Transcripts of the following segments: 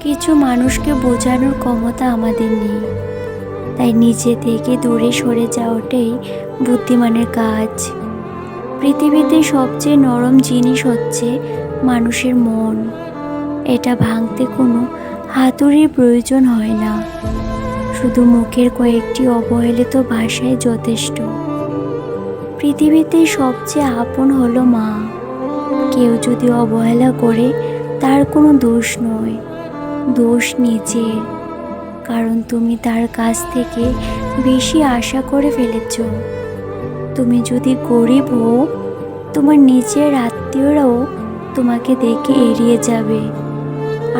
কিছু মানুষকে বোঝানোর ক্ষমতা আমাদের নেই। তাই নিজে থেকে দূরে সরে যাওয়াটাই বুদ্ধিমানের কাজ। পৃথিবীতে সবচেয়ে নরম জিনিস হচ্ছে মানুষের মন। এটা ভাঙতে কোনো হাতুড়ির প্রয়োজন হয় না। শুধু মুখের কয়েকটি অবহেলিত ভাষায় যথেষ্ট। পৃথিবীতে সবচেয়ে আপন হলো মা। কেউ যদি অবহেলা করে, তার কোনো দোষ নয়। দোষ নিজের কারণ তুমি তার কাছ থেকে বেশি আশা করে ফেলেছ। তুমি যদি গরিব হও, তোমার নিজের আত্মীয়রাও তোমাকে দেখে এড়িয়ে যাবে।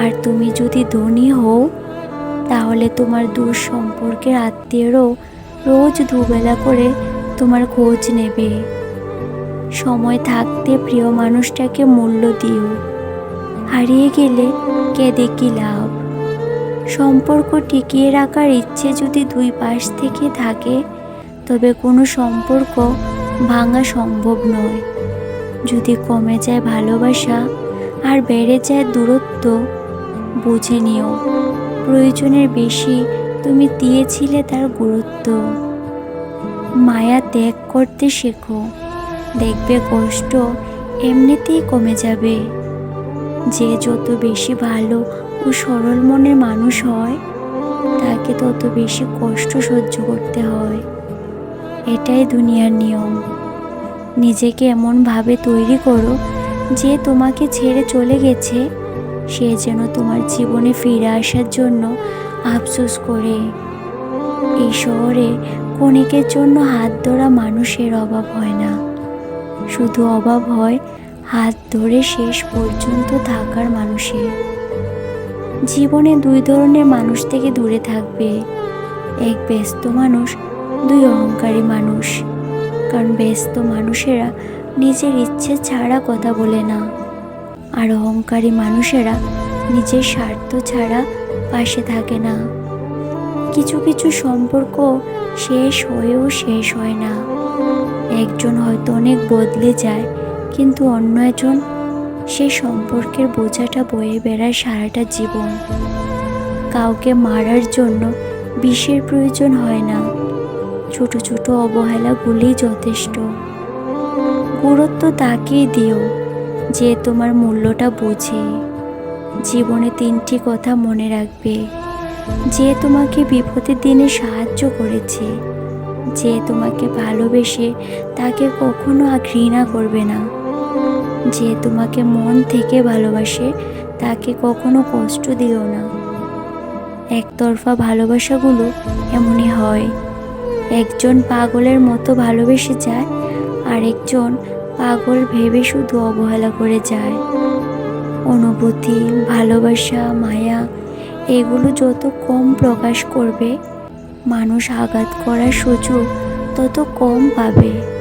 আর তুমি যদি ধনী হও, তাহলে তোমার দূর সম্পর্কের আত্মীয়রাও রোজ দুবেলা করে তোমার খোঁজ নেবে। সময় থাকতে প্রিয় মানুষটাকে মূল্য দিও। হারিয়ে গেলে কেঁদে কি লাভ? সম্পর্ক টিকিয়ে রাখার ইচ্ছে যদি দুই পাশ থেকে থাকে, তবে কোনো সম্পর্ক ভাঙা সম্ভব নয়। যদি কমে যায় ভালোবাসা আর বেড়ে যায় দূরত্ব, বুঝে নিও, প্রয়োজনের বেশি তুমি দিয়েছিলে তার গুরুত্ব। মায়া ত্যাগ করতে শেখো, দেখবে কষ্ট এমনিতেই কমে যাবে। যে যত বেশি ভালো ও সরল মনের মানুষ হয়, তাকে তত বেশি কষ্ট সহ্য করতে হয়। এটাই দুনিয়ার নিয়ম। নিজেকে এমনভাবে তৈরি করো যে তোমাকে ছেড়ে চলে গেছে, সে যেন তোমার জীবনে ফিরে আসার জন্য আফসোস করে। এই শহরে ক্ষণিকের জন্য হাত ধরা মানুষের অভাব হয় না। শুধু অভাব হয় হাত ধরে শেষ পর্যন্ত থাকার মানুষের। জীবনে দুই ধরনের মানুষ থেকে দূরে থাকবে। এক ব্যস্ত মানুষ, দুই অহংকারী মানুষ। কারণ ব্যস্ত মানুষেরা নিজের ইচ্ছে ছাড়া কথা বলে না। আর অহংকারী মানুষেরা নিজের স্বার্থ ছাড়া পাশে থাকে না। কিছু কিছু সম্পর্ক শেষ হয়েও শেষ হয় না। একজন হয়তো অনেক বদলে যায় কিন্তু অন্য একজন, সে সম্পর্কের বোঝাটা বয়ে বেড়ায় সারাটা জীবন। কাউকে মারার জন্য বিষের প্রয়োজন হয় না। ছোট ছোট অবহেলাগুলি যথেষ্ট। গুরুত্ব তাকেই দিও যে তোমার মূল্যটা বোঝে। জীবনে তিনটি কথা মনে রাখবে। যে তোমাকে বিপদের দিনে সাহায্য করেছে, যে তোমাকে ভালোবেসে তাকে কখনো ঘৃণা করবে না। যে তোমাকে মন থেকে ভালোবাসে, তাকে কখনো কষ্ট দিও না। একতরফা ভালোবাসাগুলো এমনই হয়। একজন পাগলের মতো ভালোবেসে যায় আর একজন পাগল ভেবে শুধু অবহেলা করে যায়। অনুভূতি, ভালোবাসা, মায়া, এগুলো যত কম প্রকাশ করবে, মানুষ আঘাত করার সুযোগ তত কম পাবে।